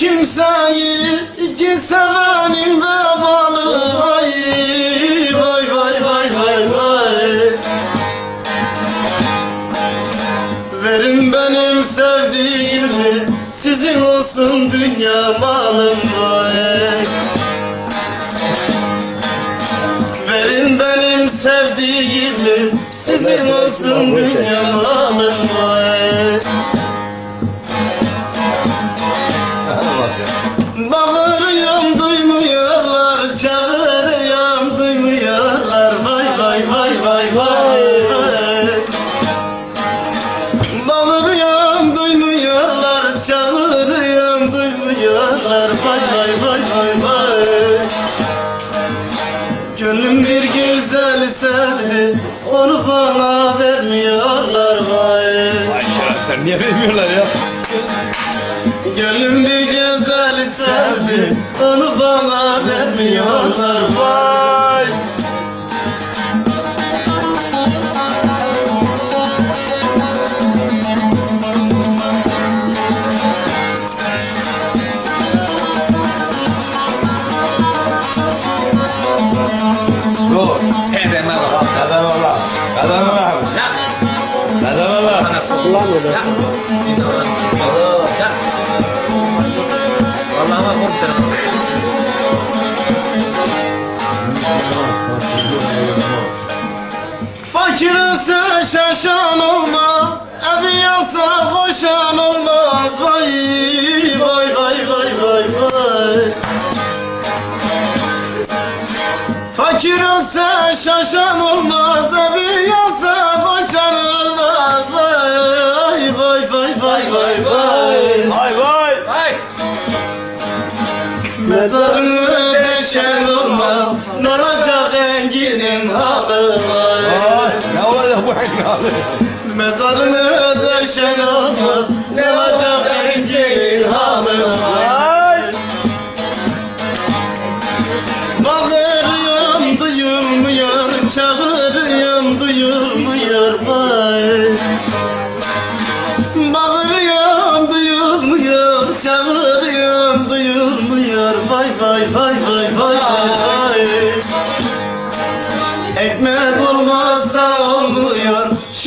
kimseyi iki sevenim vebalı. Vay vay vay vay vay vay. Verin benim sevdiğimi Sizin olsun dünya malım vay. Verin benim sevdiğimi Sizin olsun dünya malım vay vay vay. Vay vay Bağırıyorum duymuyorlar Çağırıyorum duymuyorlar Vay vay vay vay vay. Gönlüm bir güzel sevdi Onu bana vermiyorlar vay. Ay sen niye vermiyorlar ya? Gönlüm bir güzel sevdi Onu bana vermiyorlar vay Kullanmıyor. Vallahi bak komiserim. Fakir ise şaşan olmaz Evi yansa koşan olmaz Vay vay vay vay vay vay Fakir ise şaşan olmaz Evi yansa koşan vay vay vay vay Vay vay. Ay. Mezarını deşen olmaz Ne olacak enginim halı vay. Ne olacak bu engalı? Mezarını döşen olmaz Ne olacak engelin halı Vay. Bağırıyorum duyulmuyor Çağırıyorum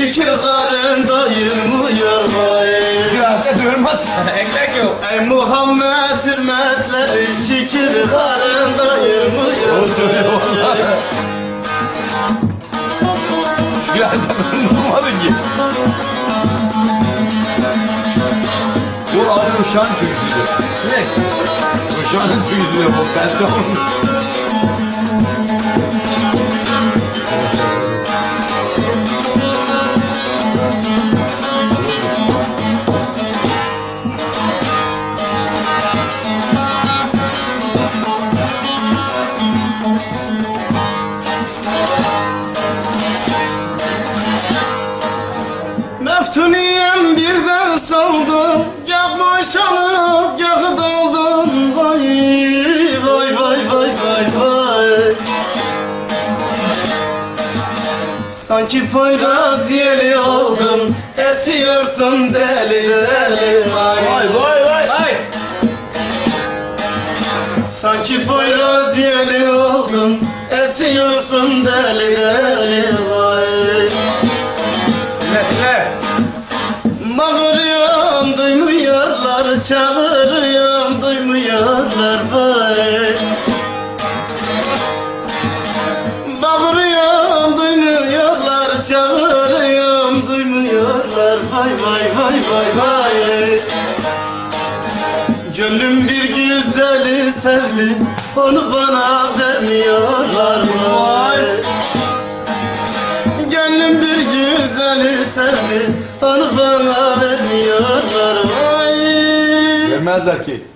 Şükür karın doyurmuyor vay Güvenlikte duyulmaz ki. Ekmek yok. Ey Muhammed hürmetleri şükür karın doyurmuyor Doğru söylüyor valla. Güvenlikte duyulmadı ki. Bu abi Ruşan tüyüsüdür. Ne? Ruşan'ın tüyüsüdür bu. Ben de onu... Sanki Poyraz yeli oldum Esiyorsun deli deli vay Vay vay vay. Ay. Sanki Poyraz yeli oldum Esiyorsun deli deli vay duymuyorlar Vay vay vay vay vay. Gönlüm bir güzeli sevdi Onu bana vermiyorlar vay. Gönlüm bir güzeli sevdi Onu bana vermiyorlar vay. Vermezler ki.